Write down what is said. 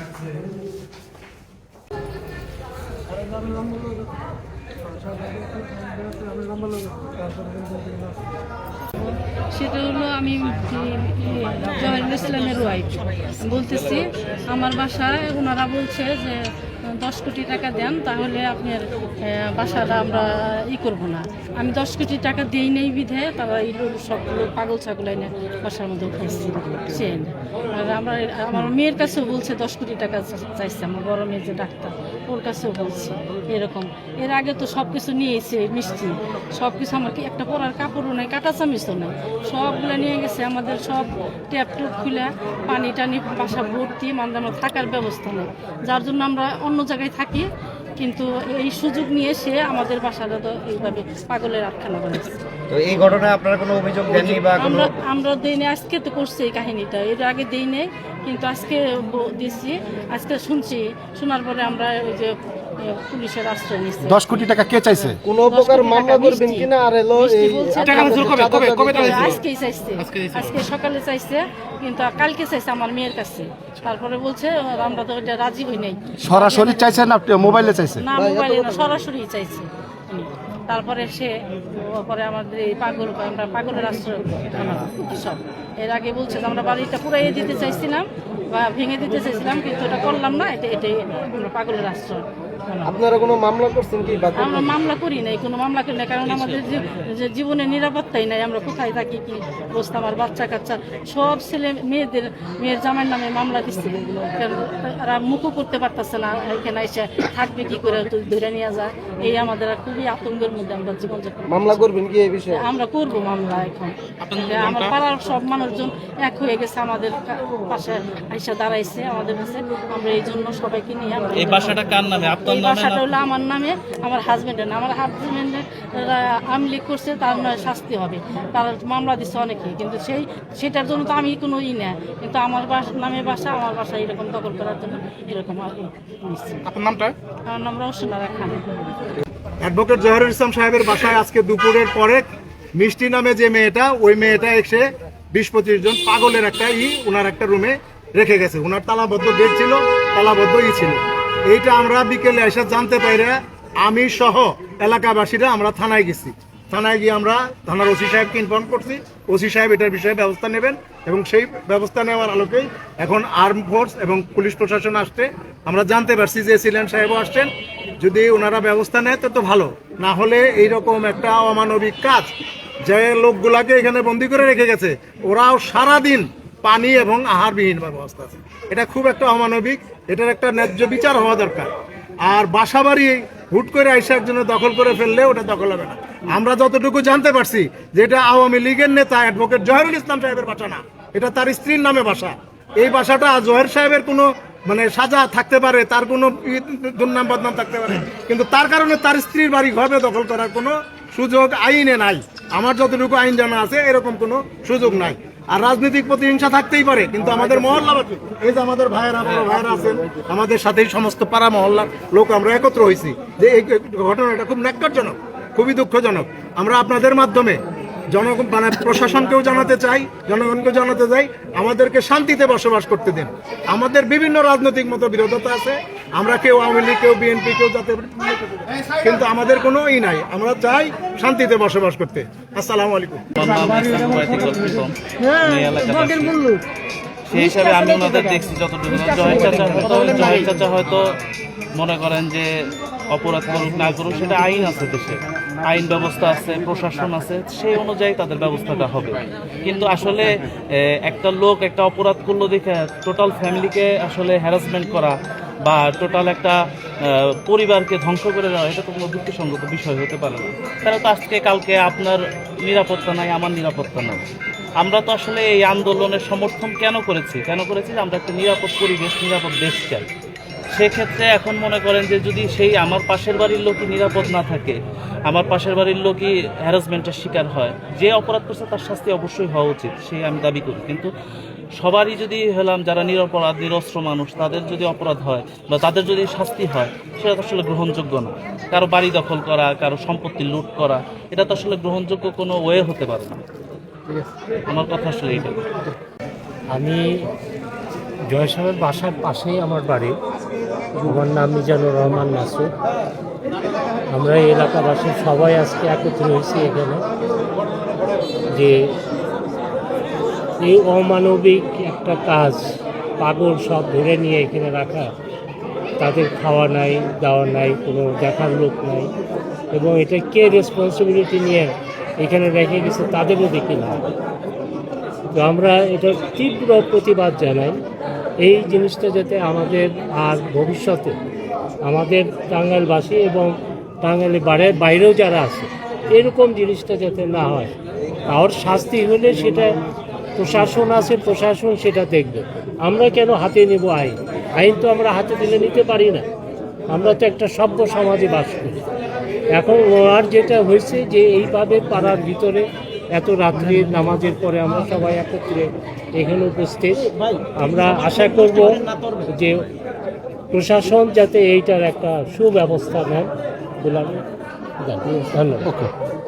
Grazie. সেটা হলো আমি জহরুল ইসলামের ওয়াইফ বলতেছি আমার বাসায় ওনারা বলছে যে দশ কোটি টাকা দেন, তাহলে আপনার বাসাটা আমরা ই করব না। আমি দশ কোটি টাকা দিই নেই বিধে, তারা এই সবগুলো পাগল ছাগল এনে বাসার মধ্যে উঠাইছি। চেন আর আমরা, আমার মেয়ের কাছেও বলছে, দশ কোটি টাকা চাইছে আমার বড় মেয়ে যে ডাক্তার। ওর কাছেও বলছে এরকম। এর আগে তো সব কিছু নিয়েছে মিষ্টি। সব কিছু আমার কি একটা পরার কাপড়ও নেই কাটা চামিচও নেই। সবগুলো নিয়ে গেছে আমাদের সব ট্যাপ টুপ খুলে পানি টানি বাসা ভর্তি মানে আমরা থাকার ব্যবস্থা নেই। যার জন্য আমরা অন্য জায়গায় থাকি কিন্তু এই সুযোগ নিয়ে সে আমাদের বাসাটা তো এইভাবে পাগলের আটখানা বানিয়েছে। তো এই ঘটনায় আপনারা কোনো অভিযোগ দেননি বা আমরা আমরা দিই নাই, আজকে তো করছে এই কাহিনীটা। এর আগে দিই নেই কিন্তু আজকে দিছি আজকে শুনছি শোনার পরে আমরা ওই যে পুলিশের আশ্রয় নিচ্ছি দশ কোটি টাকা কে চাইছে? কোন প্রকার মামলা করবেন কিনা? আর এলো আজকেই চাইছে। আজকে সকালে চাইছে কিন্তু কালকে চাইছে আমার মেয়ের কাছে। তারপরে বলছে আমরা তো এটা রাজি হই নাই। সরাসরি চাইছে না মোবাইলে চাইছে না মোবাইলে না সরাসরি চাইছে। তারপরে সে, পরে আমাদের এই পাগল, আমরা পাগলের আশ্রয় সব এর আগে বলছে যে আমরা বাড়িটা পুরাইয়ে দিতে চাইছিলাম বা ভেঙে দিতে চাইছিলাম, কিন্তু এটা করলাম না, এটা, এটাই আমরা পাগলের আশ্রয়। আপনারা কোনো মামলা করছেন কি বা আমরা মামলা করি নাই কোনো মামলা করি না কারণ আমাদের যে- জীবনের নিরাপত্তাই নাই আমরা কোথায় থাকি কি অবস্থা আমার বাচ্চা কাচ্চা। সব ছেলে মেয়েদের মেয়ের জামাইয়ের নামে মামলা দিচ্ছে। তারা মুখও করতে পারতেছে না এখানে এসে থাকবে কি করে তুই ধরে নিয়ে যায় এই আমাদের আর খুবই আতঙ্কের মধ্যে আমরা জীবনযাপন মামলা করবেন কি এই বিষয়ে? আমরা করব মামলা এখন। আমার পাড়ার সব মানুষজন এক হয়ে গেছে আমাদের পাশে আইসা দাঁড়াইছে আমাদের কাছে। আমরা এই জন্য সবাইকে নিয়ে আমরা এই বাসাটা কার নামে? আপনার এই বাসাটা হলো আমার নামে আমার হাজবেন্ডের নাম। আমার হাজবেন্ডের আমলি করছে তার শাস্তি হবে। তার মামলা দিচ্ছে অনেকে কিন্তু সেই সেটার জন্য তো আমি কোনো ই না। কিন্তু আমার নামে বাসা আমার বাসা এরকম দখল করার জন্য এরকম আপনার নামটা? আমার নাম রওশনারা খান। অ্যাডভোকেট জহরুল ইসলাম সাহেবের বাসায় আজকে দুপুরের পরে মিষ্টি নামে যে মেয়েটা ওই মেয়েটা এসে বিশ পঁচিশ জন পাগলের একটা ই ওনার একটা রুমে রেখে গেছে। ওনার তালাবদ্ধ গেট ছিল তালাবদ্ধ ই ছিল। এইটা আমরা বিকেলে এসে জানতে পাইরে আমি সহ এলাকাবাসীরা আমরা থানায় গেছি। থানায় গিয়ে আমরা থানার ওসি সাহেবকে ইনফর্ম করছি। ওসি সাহেব এটার বিষয়ে ব্যবস্থা নেবেন এবং সেই ব্যবস্থা নেওয়ার আলোকেই এখন আর্ম ফোর্স এবং পুলিশ প্রশাসন আসছে। আমরা জানতে পারছি যে সিলেন সাহেবও আসছেন। যদি ওনারা ব্যবস্থা নেয় তো তো ভালো। না হলে এইরকম একটা অমানবিক কাজ যে লোকগুলাকে এখানে বন্দি করে রেখে গেছে, ওরাও সারাদিন পানি এবং আহারবিহীন ব্যবস্থা আছে। এটা খুব একটা অমানবিক, এটার একটা ন্যায্য বিচার হওয়া দরকার। আর বাসা বাড়ি হুট করে আইসার জন্য দখল করে ফেললে ওটা দখল হবে না। আমরা যতটুকু জানতে পারছি যে এটা আওয়ামী লীগের নেতা অ্যাডভোকেট জহিরুল ইসলাম সাহেবের বাসা না, এটা তার স্ত্রীর নামে বাসা। এই বাসাটা জহের সাহেবের কোনো মানে সাজা থাকতে পারে, তার কোনো দুর্নাম বদনাম থাকতে পারে। কিন্তু তার কারণে তার স্ত্রীর বাড়ি ঘরে দখল করার কোনো সুযোগ আইনে নাই। আমার যতটুকু আইন জানা আছে, এরকম কোনো সুযোগ নাই। আর রাজনৈতিক প্রতিহিংসা থাকতেই পারে কিন্তু আমাদের মহল্লাবাসী এই যে আমাদের ভাইয়েরা বড় ভাইয়েরা আছেন আমাদের সাথেই সমস্ত পাড়া মহল্লার লোক আমরা একত্র হয়েছি। যে এই ঘটনাটা খুব ন্যাক্কারজনক খুবই দুঃখজনক। আমরা আপনাদের মাধ্যমে জনগণ মানে প্রশাসনকেও জানাতে চাই জনগণকে জানাতে চাই আমাদেরকে শান্তিতে বসবাস করতে দিন। আমাদের বিভিন্ন রাজনৈতিক মতো বিরোধতা আছে আমরা কেউ আওয়ামী লীগ কেউ বিএনপি কেউ যাতে কিন্তু আমাদের কোনো ই নাই। আমরা চাই শান্তিতে বসবাস করতে। আসসালামু আলাইকুম। এলাকাবাসী। সেই হিসাবে আমি ওনাদের দেখছি যতটুকু। জয়ের চাচা জয়ের চাচা হয়তো মনে করেন যে অপরাধ করুক না করুক, সেটা আইন আছে দেশে। আইন ব্যবস্থা আছে, প্রশাসন আছে, সেই অনুযায়ী তাদের ব্যবস্থাটা হবে। কিন্তু আসলে একটা লোক একটা অপরাধ করল দেখে টোটাল ফ্যামিলিকে আসলে হ্যারাসমেন্ট করা বা টোটাল একটা পরিবারকে ধ্বংস করে দেওয়া, এটা তো কোনো যুক্তিসঙ্গত বিষয় হতে পারে না। তাহলে তো আজকে, কালকে আপনার নিরাপত্তা নাই, আমার নিরাপত্তা নাই। আমরা তো আসলে এই আন্দোলনের সমর্থন কেন করেছি? কেন করেছি আমরা একটা নিরাপদ পরিবেশ, নিরাপদ দেশ চাই। সেক্ষেত্রে এখন মনে করেন যে যদি সেই আমার পাশের বাড়ির লোকই নিরাপদ না থাকে, আমার পাশের বাড়ির লোকই হ্যারাসমেন্টের শিকার হয়, যে অপরাধ করছে তার শাস্তি অবশ্যই হওয়া উচিত সেই আমি দাবি করি। কিন্তু সবারই যদি হলাম যারা নিরপরাধ, নিরস্ত্র মানুষ, তাদের যদি অপরাধ হয় বা তাদের যদি শাস্তি হয়, সেটা তো আসলে গ্রহণযোগ্য না। কারও বাড়ি দখল করা, কারও সম্পত্তি লুট করা, এটা তো আসলে গ্রহণযোগ্য কোনো ওয়ে হতে পারে না। আমার কথা আসলে এইটাই। আমি জয়সাবের বাসার পাশেই আমার বাড়ি। আমার নাম মিজানুর রহমান মাসুদ। আমরা এই এলাকাবাসী সবাই আজকে একত্র হয়েছি এখানে যে এই অমানবিক একটা কাজ পাগল সব ধরে নিয়ে এখানে রাখা। তাদের খাওয়া নাই, দাওয়া নাই, কোনো দেখার লোক নাই। এবং এটা কে রেসপন্সিবিলিটি নিয়ে এখানে রেখে গেছে তাদেরও দেখি না। তো আমরা এটা তীব্র প্রতিবাদ জানাই। এই জিনিসটা যাতে আমাদের আর ভবিষ্যতে আমাদের টাঙ্গাইলবাসী এবং টাঙ্গাইলের বাইরে বাইরেও যারা আছে, এরকম জিনিসটা যাতে না হয় আর শাস্তি হলে সেটা প্রশাসন আছে, প্রশাসন সেটা দেখবে। আমরা কেন হাতে নেব আইন? আইন তো আমরা হাতে তুলে নিতে পারি না। আমরা তো একটা সভ্য সমাজে বাস করি। এখন ওনার যেটা হয়েছে যে এইভাবে পাড়ার ভিতরে এত রাত্রি নামাজের পরে আমরা সবাই একত্রে এখানে উপস্থিত। আমরা আশা করব যে প্রশাসন যাতে এইটার একটা সুব্যবস্থা নেয়। বলে আমি। ধন্যবাদ